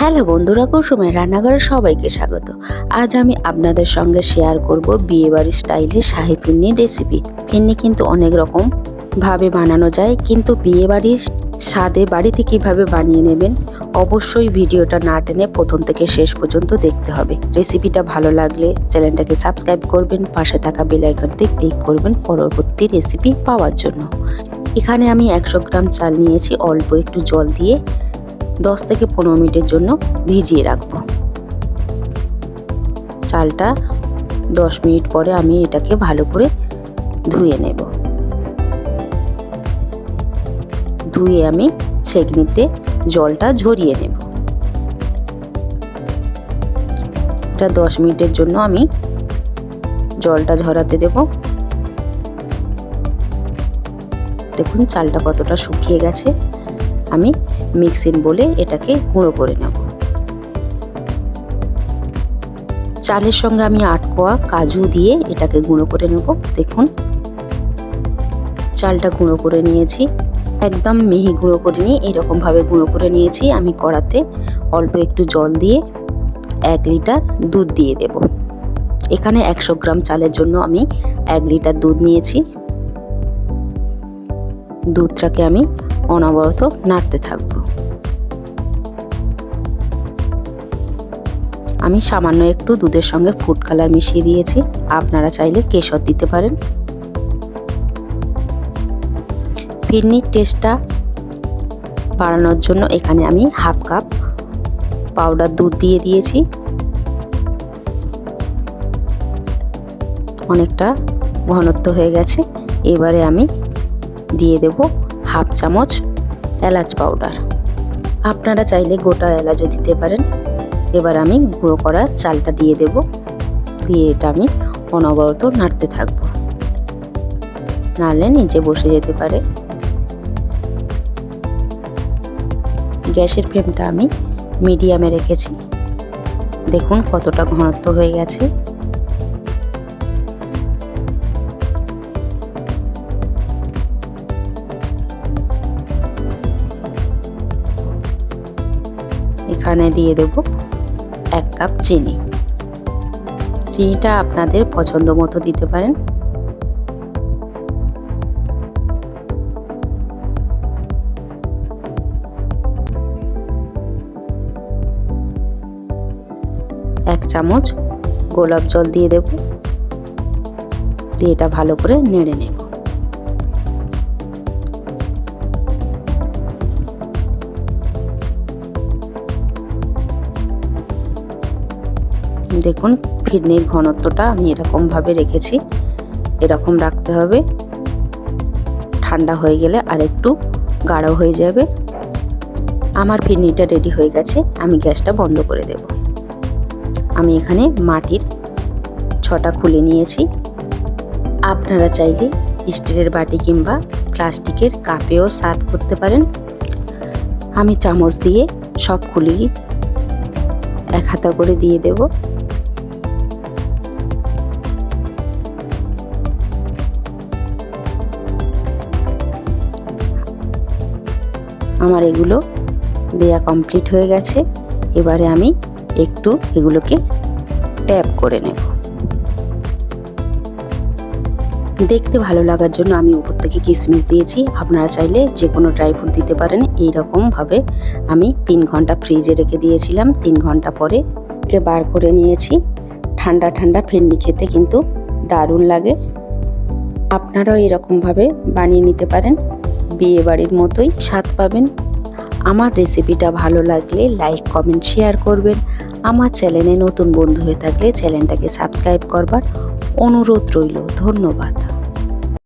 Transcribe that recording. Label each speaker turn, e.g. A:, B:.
A: Hello বন্ধুরা, কুসুমের রান্নাঘরে সবাইকে স্বাগত। আজ আমি আপনাদের সঙ্গে শেয়ার করব বিয়েবাড়ি স্টাইলে শাহি ফিন্নি রেসিপি ফিন্নি কিন্তু অনেক রকম ভাবে বানানো যায়, কিন্তু বিয়েবাড়ির স্বাদে বাড়িতে কীভাবে বানিয়ে নেবেন, অবশ্যই ভিডিওটা না টেনে প্রথম থেকে শেষ পর্যন্ত দেখতে হবে। রেসিপিটা ভালো লাগলে চ্যানেলটাকে সাবস্ক্রাইব করবেন, পাশে থাকা বেল আইকনটি ক্লিক করবেন পরবর্তী রেসিপি পাওয়ার জন্য। এখানে আমি একশো গ্রাম চাল নিয়েছি, অল্প একটু জল দিয়ে দশ থেকে পনেরো মিনিটের জন্য ভিজিয়ে রাখব। চালটা দশ মিনিট পরে আমি এটাকে ভালো করে ধুয়ে নেব। ধুয়ে আমি ছেঁকনিতে জলটা ঝরিয়ে নেব। এটা দশ মিনিটের জন্য আমি জলটা ঝরাতে দেব। দেখুন চালটা কতটা শুকিয়ে গেছে। আমি মিক্সিং বলে এটাকে গুঁড়ো করে নেব। চালের সঙ্গে আমি আটকোয়া কাজু দিয়ে এটাকে গুঁড়ো করে নেব। দেখুন, চালটা গুঁড়ো করে নিয়েছি। একদম মিহি গুঁড়ো করে নিয়ে এরকমভাবে গুঁড়ো করে নিয়েছি। আমি কড়াতে অল্প একটু জল দিয়ে এক লিটার দুধ দিয়ে দেব। এখানে একশো গ্রাম চালের জন্য আমি এক লিটার দুধ নিয়েছি। দুধটাকে আমি অনবরত নাড়তে থাকব। আমি সামান্য একটু দুধের সঙ্গে ফুড কালার মিশিয়ে দিয়েছি। আপনারা চাইলে কেশর দিতে পারেন। ফিরনির টেস্টটা বাড়ানোর জন্য এখানে আমি হাফ কাপ পাউডার দুধ দিয়ে দিয়েছি। অনেকটা ঘনত্ব হয়ে গেছে। এবারে আমি দিয়ে দেব হাফ চামচ এলাচ পাউডার। আপনারা চাইলে গোটা এলাচও দিতে পারেন। এবার আমি গুঁড়ো করা চালটা দিয়ে দেব। দিয়ে এটা আমি অনবরত নাড়তে থাকব। নাড়লে নিচে বসে যেতে পারে। গ্যাসের ফ্লেমটা আমি মিডিয়ামে রেখেছি। দেখুন কতটা ঘনত্ব হয়ে গেছে। এখানে দিয়ে দেব এক কাপ চিনি। চিনিটা আপনাদের পছন্দ মতো দিতে পারেন। এক চামচ গোলাপ জল দিয়ে দেব। দিয়ে এটা ভালো করে নেড়ে নেব। দেখুন, ফিরনির ঘনত্বটা আমি এরকমভাবে রেখেছি। এরকম রাখতে হবে। ঠান্ডা হয়ে গেলে আর একটু গাঢ় হয়ে যাবে। আমার ফিরনিটা রেডি হয়ে গেছে, আমি গ্যাসটা বন্ধ করে দেব। আমি এখানে মাটির ছটা খুলে নিয়েছি। আপনারা চাইলে স্টিলের বাটি কিংবা প্লাস্টিকের কাপেও সার্ভ করতে পারেন। আমি চামচ দিয়ে সব খুলি এক হাতা করে দিয়ে দেবো। আমার এগুলো দেয়া কমপ্লিট হয়ে গেছে। এবারে আমি একটু এগুলোকে ট্যাপ করে নেব। দেখতে ভালো লাগার জন্য আমি উপর থেকে কিশমিশ দিয়েছি। আপনারা চাইলে যে কোনো ড্রাই ফ্রুট দিতে পারেন। এইরকমভাবে আমি তিন ঘণ্টা ফ্রিজে রেখে দিয়েছিলাম। তিন ঘণ্টা পরে কে বার করে নিয়েছি। ঠান্ডা ঠান্ডা ফেন্ডি খেতে কিন্তু দারুণ লাগে। আপনারাও এরকমভাবে বানিয়ে নিতে পারেন। বিয়ে বাড়ির মতোই স্বাদ পাবেন। আমার রেসিপিটা ভালো লাগলে লাইক, কমেন্ট, শেয়ার করবেন। আমার চ্যানেলে নতুন বন্ধু হয়ে থাকলে চ্যানেলটাকে সাবস্ক্রাইব করবার অনুরোধ রইল। ধন্যবাদ।